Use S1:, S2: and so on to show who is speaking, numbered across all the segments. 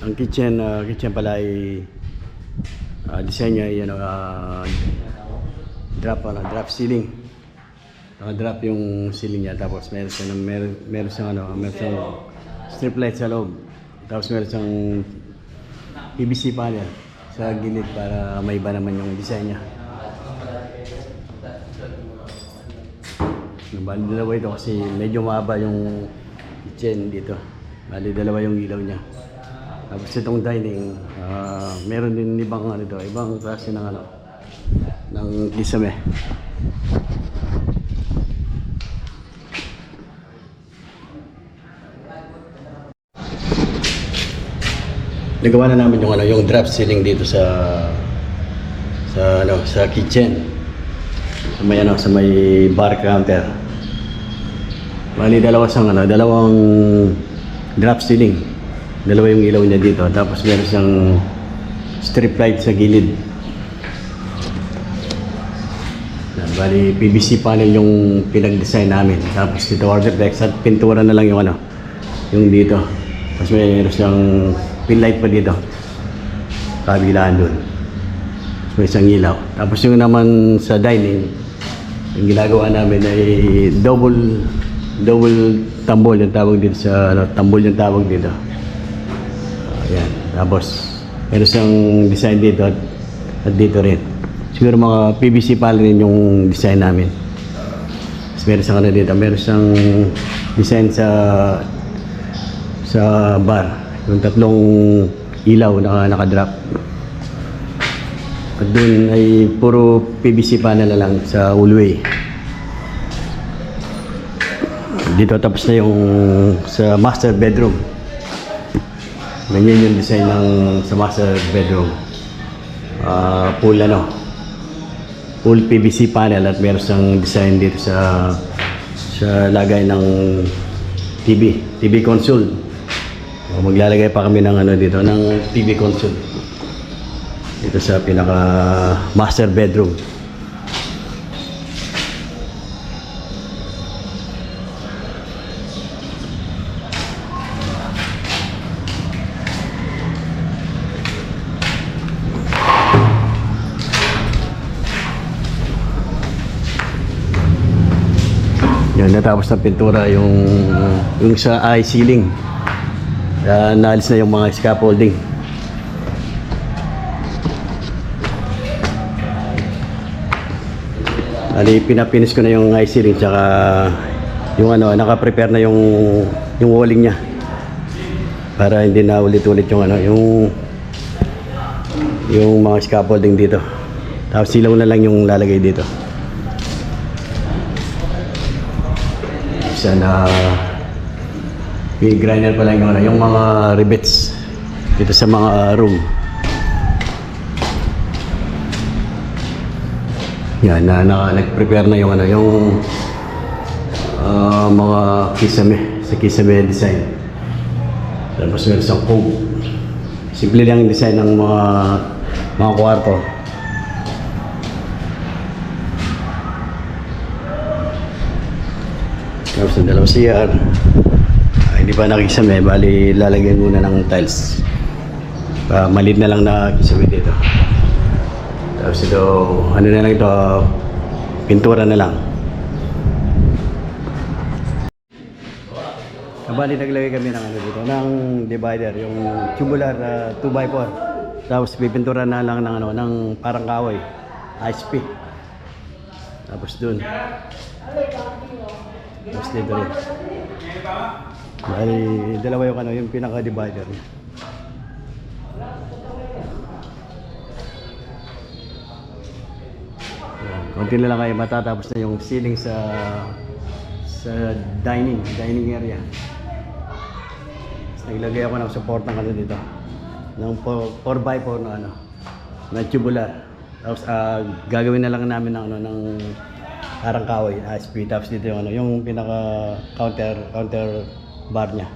S1: Ang kitchen, ah, kitchen pala ay ah, design niya ay ano, ah, drop ano, drop ceiling. Naka-drop yung ceiling niya tapos meron siyang meron, meron siyang ano, meron siyang strip light sa loob. Tapos meron siyang PVC panel sa gilid para may iba naman yung design niya. Bali dalawa ito kasi medyo mahaba yung kitchen dito. Bali dalawa yung ilaw niya. Tapos itong dining, ah, meron din ibang ano ito, ibang klase ng ano, ng kisame. Nagawa na namin yung ano, yung drop ceiling dito sa sa ano, sa kitchen. Sa may ano, sa may bar counter. Bali dalawa sang ano, dalawang drop ceiling. Dalawa yung ilaw niya dito. Tapos meron siyang strip light sa gilid. Yan, Bali, PVC panel yung pinag-design namin. Tapos dito decks at pintura na lang yung ano, yung dito. Tapos meron siyang pin light pa dito. Kabilaan. Tapos may isang ilaw. Tapos yung naman sa dining, yung ginagawa namin ay double double tambol yung tawag dito sa ano, tambol yung tawag dito. Ayan. Tapos, meron siyang design dito at, at dito rin. Siguro mga PVC panel rin yung design namin. Tapos meron siyang ano dito. Meron siyang design sa sa bar. Yung tatlong ilaw na naka-drop. Dun ay puro PVC panel na lang sa ulway. Dito tapos na yung sa master bedroom. Ganyan yung design ng sa master bedroom. Ah, full ano, full PVC panel at meron siyang design dito sa sa lagay ng TV, TV console. Maglalagay pa kami ng ano dito ng TV console. Dito sa pinaka master bedroom. Yan, natapos ng pintura yung yung sa eye ceiling. Uh, naalis na yung mga scaffolding. Ali, pinapinis ko na yung eye ceiling tsaka yung ano, naka-prepare na yung yung walling niya. Para hindi na ulit-ulit yung ano, yung yung mga scaffolding dito. Tapos silaw na lang yung lalagay dito. Isa na may grinder pa lang yung, ano, yung mga rivets dito sa mga room. Yan, na, na nag-prepare na yung ano, yung ah, mga kisame, sa kisame design. Tapos meron siyang code. Simple lang yung design ng mga mga kwarto. Tapos ang dalawang CR. Ah, hindi pa nakisame, bali lalagyan muna ng tiles. Pa maliit na lang na kisame dito. Tapos ito, ano na lang ito, pintura na lang. Ah, Bali naglagay kami ng ano dito, ng divider, yung tubular uh, 2x4. Tapos pipintura na lang ng ano, ng parang kahoy, ISP. Tapos dun. Tapos dito rin. Bali, dalawa yung ano, yung pinaka-divider niya. Konti na lang kayo matatapos na yung ceiling sa sa dining, dining area. Tapos naglagay ako ng support ng ano dito. Ng 4x4 na ano, na tubular. Tapos ah, gagawin na lang namin ng ano ng parang kahoy, ASP. Tapos dito yung ano, yung pinaka counter counter bar niya.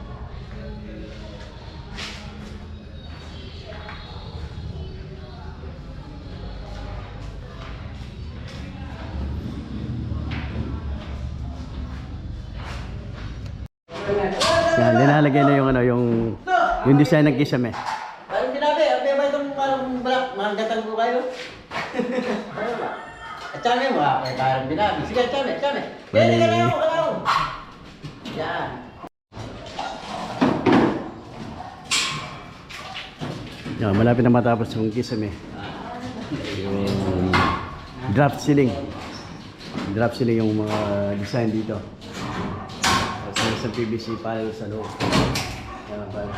S1: Yan, nilalagay na yung ano, yung yung design ng kisame.
S2: Parang sinabi, okay ba itong parang black, mahanggatan ko kayo? Sami mo, ah, kaya parang binabi. Sige, sami, sami.
S1: Bali.
S2: Pwede ka na ako, ka Yan.
S1: Yan, malapit na matapos yung kisame. Yung drop ceiling. Drop ceiling yung mga design dito. Tapos sa PVC panel sa loob. Yan, loob.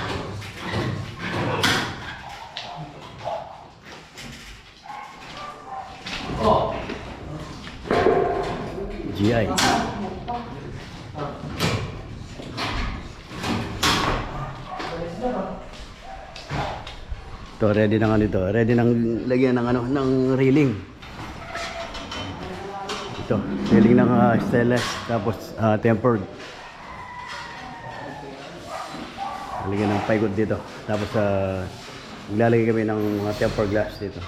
S1: GI. Ito, ready na nga nito. Ready nang lagyan ng ano, ng railing. Ito, railing ng uh, stainless, tapos ah, tempered. Lagyan ng plywood dito. Tapos uh, maglalagay kami ng mga tempered glass dito.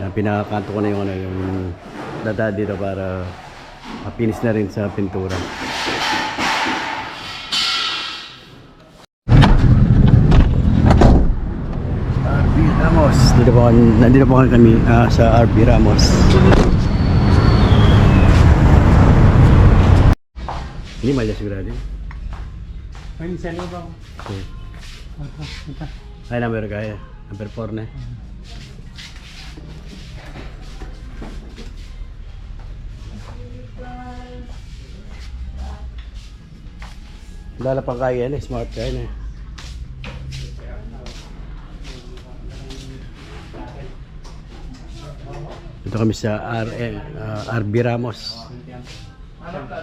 S1: Yan, pinakakanto ko na yung ano, yung data dito para mapinis na rin sa pintura. RB Ramos. Dito po, nandito po kami ah, sa RB Ramos. Hindi malya sigurado.
S3: Pwede sa loob ako.
S1: Okay.
S3: Ito.
S1: Ay, number kaya. Number 4 na. Lala pang kaya eh. Smart kaya na. Dito kami sa RM, ah, RB Ramos.
S3: Na na.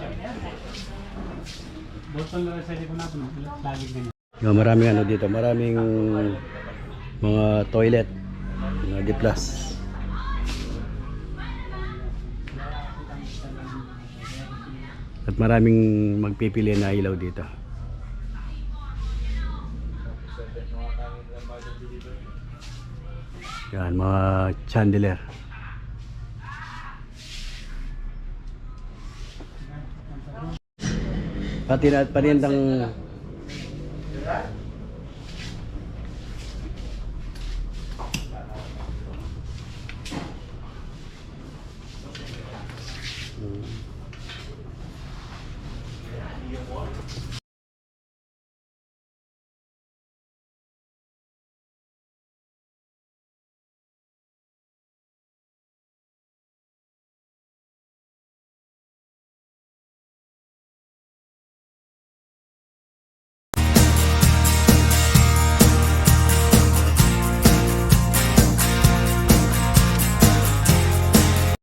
S1: Yung maraming ano dito, maraming mga toilet, mga D+. At maraming magpipili na ilaw dito. Yan, mga chandelier. Pati na, pati ang